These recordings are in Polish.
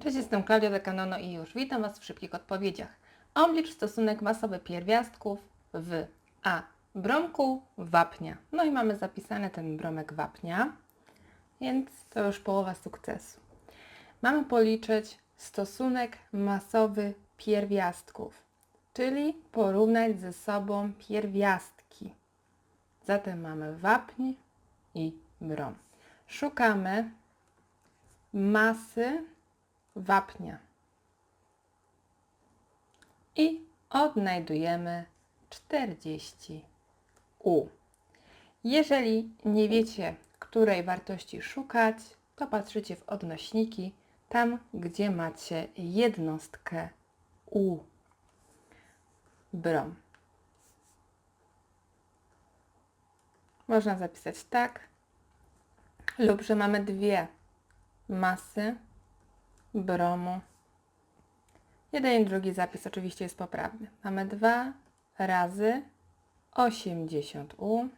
Cześć, jestem Klaudia de Canono i już witam Was w szybkich odpowiedziach. Oblicz stosunek masowy pierwiastków w A. Bromku wapnia. No i mamy zapisany ten bromek wapnia, więc to już połowa sukcesu. Mamy policzyć stosunek masowy pierwiastków, czyli porównać ze sobą pierwiastki. Zatem mamy wapń i brom. Szukamy masy wapnia. I odnajdujemy 40 U. Jeżeli nie wiecie, której wartości szukać, to patrzycie w odnośniki, tam gdzie macie jednostkę U. Brom. Można zapisać tak, lub że mamy dwie masy bromu. Jeden i drugi zapis oczywiście jest poprawny. Mamy 2 razy 80 U.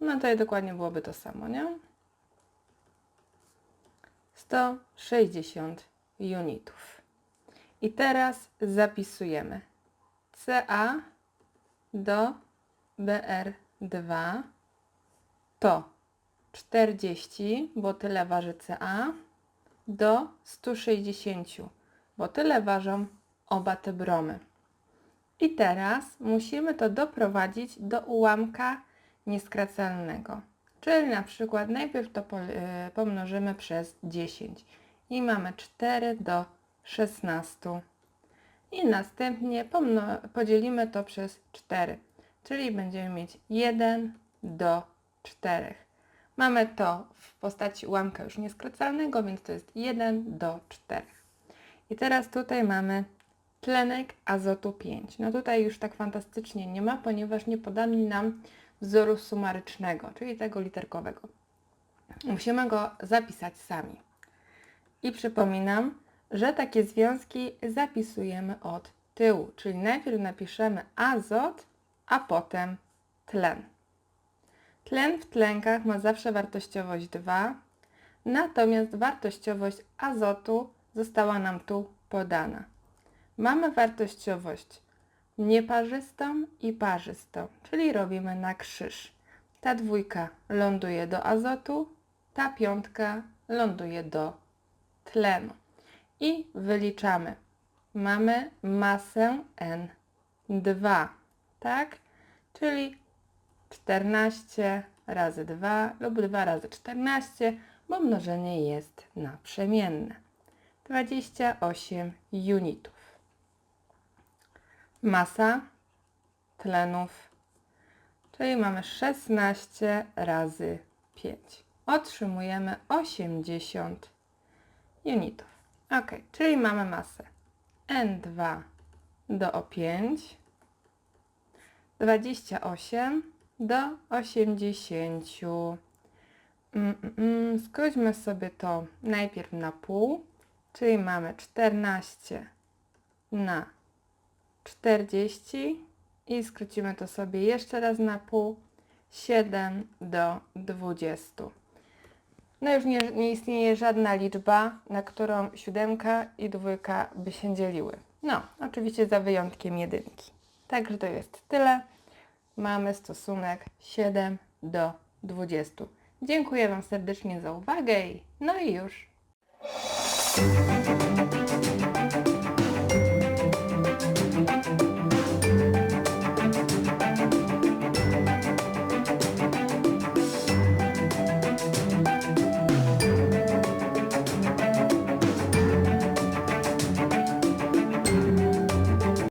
No to dokładnie byłoby to samo, nie? 160 unitów. I teraz zapisujemy CA do BR2 to 40, bo tyle waży CA, do 160, bo tyle ważą oba te bromy. I teraz musimy to doprowadzić do ułamka nieskracalnego. Czyli na przykład najpierw to y, pomnożymy przez 10 i mamy 4 do 16. I następnie podzielimy to przez 4, czyli będziemy mieć 1 do 4. Mamy to w postaci ułamka już nieskracalnego, więc to jest 1 do 4. I teraz tutaj mamy tlenek azotu 5. No tutaj już tak fantastycznie nie ma, ponieważ nie podano nam wzoru sumarycznego, czyli tego literkowego. Musimy go zapisać sami. I przypominam, że takie związki zapisujemy od tyłu, czyli najpierw napiszemy azot, a potem tlen. Tlen w tlenkach ma zawsze wartościowość 2, natomiast wartościowość azotu została nam tu podana. Mamy wartościowość nieparzystą i parzystą, czyli robimy na krzyż. Ta dwójka ląduje do azotu, ta piątka ląduje do tlenu. I wyliczamy. Mamy masę N2, tak? Czyli 14 razy 2 lub 2 razy 14, bo mnożenie jest naprzemienne. 28 unitów. Masa tlenów, czyli mamy 16 razy 5. Otrzymujemy 80 unitów. Ok, czyli mamy masę N2 do O5, 28 do 80. Mm, mm, mm, Skróćmy sobie to najpierw na pół, czyli mamy 14 na 40 i skrócimy to sobie jeszcze raz na pół, 7 do 20. No już nie, nie istnieje żadna liczba, na którą siódemka i dwójka by się dzieliły. No, oczywiście za wyjątkiem jedynki. Także to jest tyle. Mamy stosunek 7 do 20. Dziękuję Wam serdecznie za uwagę i no i już.